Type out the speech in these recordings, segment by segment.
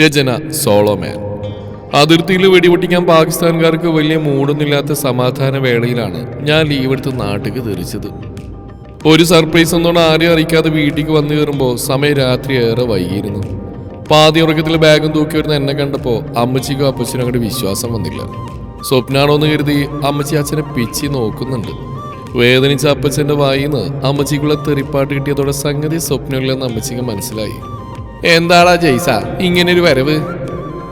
രചന സോളോമാൻ അതിർത്തിയിൽ വെടിപൊട്ടിക്കാൻ പാകിസ്ഥാൻകാർക്ക് വലിയ മൂടൊന്നുമില്ലാത്ത സമാധാന വേളയിലാണ് ഞാൻ ലീവ് എടുത്ത് നാട്ടിലേക്ക് തെറിച്ചത് ഒരു സർപ്രൈസ് ഒന്നുകൊണ്ട് ആരെയും അറിയിക്കാതെ വീട്ടിലേക്ക് വന്നു കയറുമ്പോൾ സമയം രാത്രി ഏറെ വൈകിയിരുന്നു. പാതി ഉറക്കത്തിൽ ബാഗും തൂക്കി വരുന്ന എന്നെ കണ്ടപ്പോൾ അമ്മച്ചിക്കും അപ്പച്ചനും അങ്ങോട്ട് വിശ്വാസം വന്നില്ല. സ്വപ്നാണോ എന്ന് കരുതി അമ്മച്ചി അച്ഛനെ പിച്ചി നോക്കുന്നുണ്ട്. വേദനിച്ച അപ്പച്ചന്റെ വായിന്ന് അമ്മച്ചിക്കുള്ള തെറിപ്പാട്ട് കിട്ടിയതോടെ സംഗതി സ്വപ്നമില്ലെന്ന് അമ്മച്ചിക്ക് മനസ്സിലായി. എന്താടാ ജയ്സ? ഇങ്ങനൊരു വരവ്.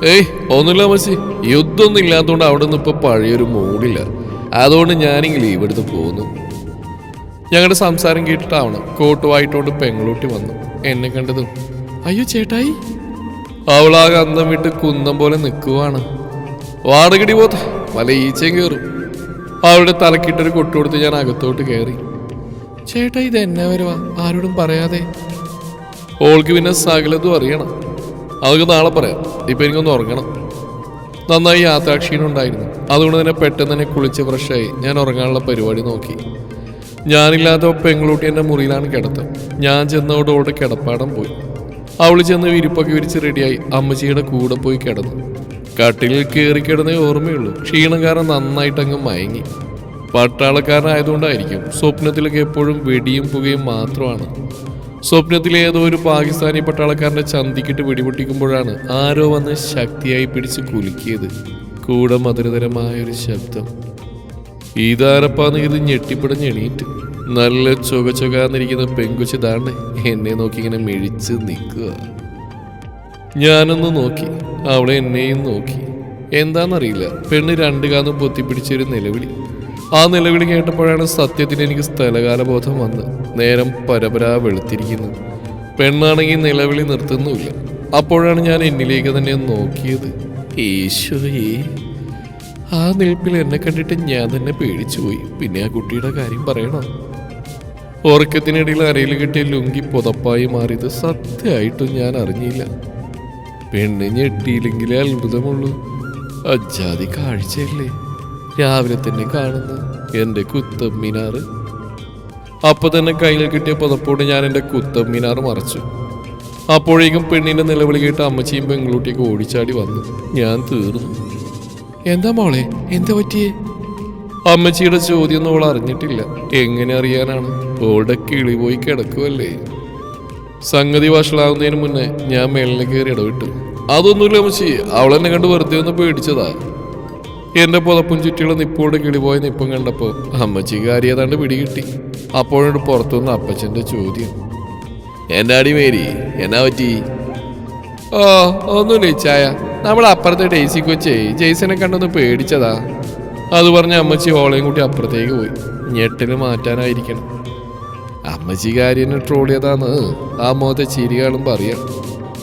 ഏയ് ഒന്നുമില്ല മസി യുദ്ധമൊന്നും ഇല്ലാത്തതുകൊണ്ട് അവിടെ നിന്ന് ഇപ്പൊ പഴയൊരു മൂടില്ല. അതുകൊണ്ട് ഞാനിങ്ങ് ലീവ് എടുത്ത് പോന്നു. ഞങ്ങളുടെ സംസാരം കേട്ടിട്ടാവണം. കോട്ടുവായിട്ടോണ്ട് പെങ്ങളൂട്ടി വന്നു. എന്നെ കണ്ടതും. അയ്യോ ചേട്ടായി. അവളാകെ അന്തം വിട്ട് കുന്നം പോലെ നിൽക്കുവാണ് വാടകടി പോത്ത. വല ഈച്ചയും കയറും അവളുടെ തലക്കിട്ടൊരു കൊട്ടുകൊടുത്ത് ഞാൻ അകത്തോട്ട് കയറി ചേട്ടാ ഇത് എന്നെ വരുവാ? ആരോടും പറയാതെ. ഓൾക്ക് പിന്നെ സകലതും അറിയണം. അതൊക്കെ നാളെ പറയാം. ഇപ്പം എനിക്കൊന്ന് ഉറങ്ങണം. നന്നായി യാത്രാക്ഷീണം ഉണ്ടായിരുന്നു. അതുകൊണ്ട് തന്നെ പെട്ടെന്ന് തന്നെ കുളിച്ച് ഫ്രഷായി ഞാൻ ഉറങ്ങാനുള്ള പരിപാടി നോക്കി. ഞാനില്ലാത്ത പെങ്ങളൂട്ടി എന്റെ മുറിയിലാണ് കിടത്തം. ഞാൻ ചെന്നവടോട് കിടപ്പാടം പോയി. അവൾ ചെന്ന് വിരിപ്പൊക്കെ വിരിച്ച് റെഡിയായി അമ്മച്ചിയുടെ കൂടെ പോയി കിടന്നു. കട്ടിലിൽ കയറി കിടന്നേ ഓർമ്മയുള്ളൂ. ക്ഷീണം കാരണം നന്നായിട്ട് അങ്ങ് മയങ്ങി. പട്ടാളക്കാരനായതുകൊണ്ടായിരിക്കും സ്വപ്നത്തിലൊക്കെ എപ്പോഴും വെടിയും പുകയും മാത്രമാണ്. സ്വപ്നത്തിലെ ഏതോ ഒരു പാകിസ്ഥാനി പട്ടാളക്കാരന്റെ ചന്തിക്കിട്ട് പിടിപൊട്ടിക്കുമ്പോഴാണ് ആരോ വന്ന് ശക്തിയായി പിടിച്ച് കുലുക്കിയത്. കൂടെ മധുരതരമായ ഒരു ശബ്ദം. ഇതാരപ്പാന്ന് ഇത് ഞെട്ടിപ്പടഞ്ഞ് എണീറ്റ്. നല്ല ചുക ചുകാന്നിരിക്കുന്ന പെങ്കുച്ച് എന്നെ നോക്കി ഇങ്ങനെ മിഴിച്ച് നിൽക്കുക. ഞാനൊന്ന് നോക്കി. അവളെ എന്നെയും നോക്കി. എന്താണെന്നറിയില്ല പെണ്ണ് രണ്ട് കാന്നും പൊത്തിപ്പിടിച്ചൊരു നിലവിളി. ആ നിലവിളി കേട്ടപ്പോഴാണ് സത്യത്തിന് എനിക്ക് സ്ഥലകാലബോധം വന്ന് നേരം പരപരാ വെളുത്തിരിക്കുന്നു. പെണ്ണാണെങ്കിൽ നിലവിളി നിർത്തുന്നുമില്ല. അപ്പോഴാണ് ഞാൻ എന്നിലേക്ക് തന്നെ നോക്കിയത്. ഈശോയേ ആ നിൽപ്പിൽ എന്നെ കണ്ടിട്ട് ഞാൻ തന്നെ പേടിച്ചുപോയി. പിന്നെ ആ കുട്ടിയുടെ കാര്യം പറയണോ? ഉറക്കത്തിനിടയിൽ അരയിൽ കിട്ടിയ ലുങ്കി പുതപ്പായി മാറിയത് സത്യമായിട്ടും ഞാൻ അറിഞ്ഞില്ല. പെണ്ണ് ഞെട്ടിയില്ലെങ്കിലേ അത്ഭുതമുള്ളൂ. അജാതി കാഴ്ചയല്ലേ? രാവിലെ തന്നെ കാണുന്ന എന്റെ മിനാർ അപ്പൊ തന്നെ കയ്യിൽ കിട്ടിയ പുതപ്പോട് ഞാൻ എന്റെ മിനാർ മറച്ചു. അപ്പോഴേക്കും പെണ്ണിന്റെ നിലവിളി കേട്ട് അമ്മച്ചിയും പെങ്ങളൂട്ടിയൊക്കെ ഓടിച്ചാടി വന്നു. ഞാൻ തീർന്നു. എന്താ മോളെ? എന്താ പറ്റിയേ? അമ്മച്ചിയുടെ ചോദ്യം അവൾ അറിഞ്ഞിട്ടില്ല. എങ്ങനെ അറിയാനാണ്? ഓടെ കിളി പോയി കിടക്കുമല്ലേ സംഗതി വഷളാവുന്നതിന് മുന്നേ ഞാൻ മേളിൽ കയറി ഇടവിട്ടു. അതൊന്നുമില്ല അമ്മച്ചി. അവളെന്നെ കണ്ട് വെറുതെ ഒന്ന് പേടിച്ചതാ. എന്റെ പുതപ്പും ചുറ്റിയുള്ള നിപ്പോട് കിളിപോയ നിപ്പം കണ്ടപ്പോൾ അമ്മച്ചി കാര്യം ഏതാണ്ട് പിടികിട്ടി. അപ്പോഴോട് പുറത്തുനിന്ന് അപ്പച്ചന്റെ ചോദ്യം. എന്റെ അടി മേരി? എന്നാ പറ്റി? ഓ ഒന്നുമില്ല ചായ നമ്മൾ അപ്പുറത്തെ ഡേസി കൊച്ചേ ജെയ്സനെ കണ്ടൊന്ന് പേടിച്ചതാ. അത് പറഞ്ഞ അമ്മച്ചി ഓളയും കൂട്ടി അപ്പുറത്തേക്ക് പോയി. ഞെട്ടിന് മാറ്റാനായിരിക്കണം. അമ്മച്ചി കാര്യനെ ട്രോളിയതാന്ന് ആ മോത്തെ ചിരികളും പറയാം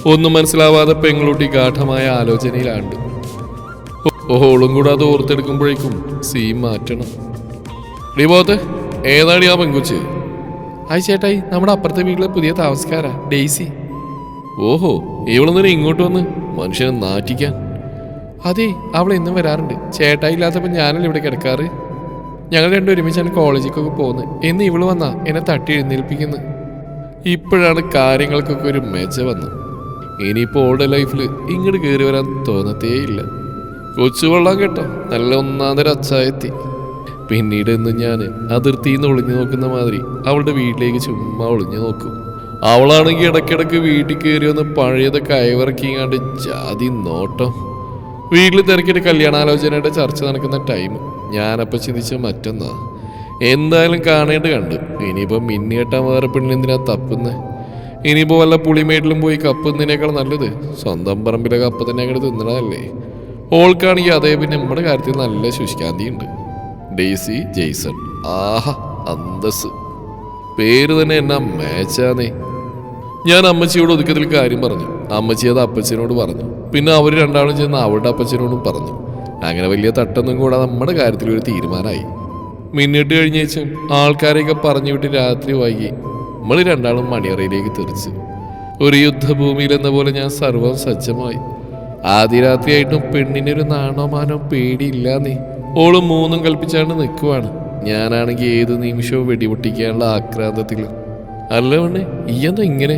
ഒന്നും മനസ്സിലാവാതെ പെങ്ങളൂട്ടി ഗാഠമായ ആലോചനയിലാണ്ട്. ഓളും കൂടെ അത് ഓർത്തെടുക്കുമ്പോഴേക്കും സീൻ മാറ്റണം. ഡിബോത്ത് ഏതാടി ആ പെങ്കുച്ച്? ആയി ചേട്ടായി നമ്മുടെ അപ്പുറത്തെ വീട്ടിലെ പുതിയ താമസക്കാരാ ഡെയ്സി. ഓഹോ ഇവളെന്തിനാ ഇങ്ങോട്ട് വന്ന് മനുഷ്യനെ നാറ്റിക്കാൻ. അതെ അവൾ എന്നും വരാറുണ്ട്. ചേട്ടായി ഇല്ലാത്തപ്പോൾ ഞാനല്ലേ ഇവിടെ കിടക്കാറ്? ഞങ്ങൾ രണ്ടും ഒരുമിച്ചാണ് കോളേജിലേക്കൊക്കെ പോകുന്നത്. എന്ന് ഇവൾ വന്നാ എന്നെ തട്ടി എഴുന്നേൽപ്പിക്കുന്നത് ഇപ്പോഴാണ് കാര്യങ്ങൾക്കൊക്കെ ഒരു മെച്ച വന്നത്. ഇനിയിപ്പോൾ ഓൾഡ് ലൈഫിൽ ഇങ്ങോട്ട് കയറി വരാൻ തോന്നത്തേയില്ല. കൊച്ചുവെള്ളം കേട്ടോ. നല്ല ഒന്നാന്തര അച്ചായത്തി. പിന്നീട് ഇന്ന് ഞാൻ അതിർത്തിയിൽ നിന്ന് ഒളിഞ്ഞു നോക്കുന്ന മാതിരി അവളുടെ വീട്ടിലേക്ക് ചുമ്മാ ഒളിഞ്ഞു നോക്കും. അവളാണെങ്കിൽ ഇടയ്ക്കിടയ്ക്ക് വീട്ടിൽ കയറി വന്ന് പഴയതൊക്കെ കണ്ട് ജാതി നോട്ടം. വീട്ടിൽ തിരക്കിട്ട് കല്യാണാലോചനയുടെ ചർച്ച നടക്കുന്ന ടൈം. ഞാനപ്പോൾ ചിന്തിച്ച മറ്റൊന്നാ. എന്തായാലും കാണേണ്ട കണ്ടു. ഇനിയിപ്പോൾ മിന്നിയേട്ടാൻ വേറെ പെണ്ണിനെന്തിനാ തപ്പുന്നത് ഇനിയിപ്പോൾ വല്ല പുളിമേട്ടിലും പോയി കപ്പുന്നതിനേക്കാൾ നല്ലത്. സ്വന്തം പറമ്പിലെ കപ്പ് തന്നെ അങ്ങോട്ട് തിന്നണതല്ലേ? ഓൾക്കാണെങ്കിൽ അതേ പിന്നെ നമ്മുടെ കാര്യത്തിൽ നല്ല ശുഷ്കാന്തി ഉണ്ട് ഡെയ്സി ജെയ്സൺ. ആഹ അന്തസ് പേര് തന്നെ എന്നാ മേച്ചാന്നേ. ഞാൻ അമ്മച്ചിയോട് ഒതുക്കത്തിൽ കാര്യം പറഞ്ഞു. അമ്മച്ചി അത് അപ്പച്ചനോട് പറഞ്ഞു. പിന്നെ അവർ രണ്ടാളും ചെന്ന് അവളുടെ അപ്പച്ചനോടും പറഞ്ഞു. അങ്ങനെ വലിയ തട്ടൊന്നും കൂടെ നമ്മുടെ കാര്യത്തിൽ ഒരു തീരുമാനമായി. മിന്നിട്ട് കഴിഞ്ഞേച്ചും ആൾക്കാരെയൊക്കെ പറഞ്ഞു വിട്ട് രാത്രി വൈകി. നമ്മൾ രണ്ടാളും മണിയറയിലേക്ക് തെറിച്ച്. ഒരു യുദ്ധഭൂമിയിൽ എന്ന പോലെ ഞാൻ സർവം സജ്ജമായി. ആദ്യ രാത്രിയായിട്ടും പെണ്ണിനൊരു നാണോ മാനോ നീ. ഓൾ മൂന്നും കൽപ്പിച്ചാണ് നിൽക്കുവാണ് ഞാനാണെങ്കിൽ ഏത് നിമിഷവും വെടിപൊട്ടിക്കാനുള്ള ആക്രാന്തത്തിൽ അല്ല വേണേ ഇയെന്താ ഇങ്ങനെ?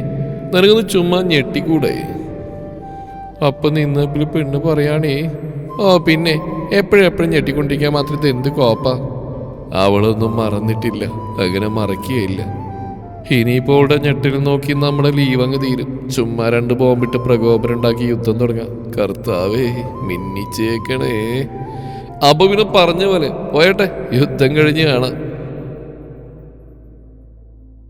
നിനക്കൊന്ന് ചുമ്മാ ഞെട്ടിക്കൂടെ? അപ്പൊ നിന്നപ്പിൽ പെണ്ണ് പറയാണേ ഓ പിന്നെ എപ്പോഴെപ്പോഴും എപ്പോഴും ഞെട്ടിക്കൊണ്ടിരിക്കാൻ മാത്രം എന്ത് കോപ്പാ? അവളൊന്നും മറന്നിട്ടില്ല. അങ്ങനെ മറക്കുകയില്ല. ഇനിയിപ്പോൾ ഇവിടെ ഞെട്ടിൽ നോക്കി നമ്മുടെ ലീവ് അങ്ങ് തീരും. ചുമ്മാ രണ്ട് ബോംബിട്ട് പ്രകോപനം ഉണ്ടാക്കി യുദ്ധം തുടങ്ങാം. കർത്താവേ മിന്നിച്ചേക്കണേ. അപ്പൊ പിന്നെ പറഞ്ഞ പോലെ പോയട്ടെ യുദ്ധം കഴിഞ്ഞ് കാണാം.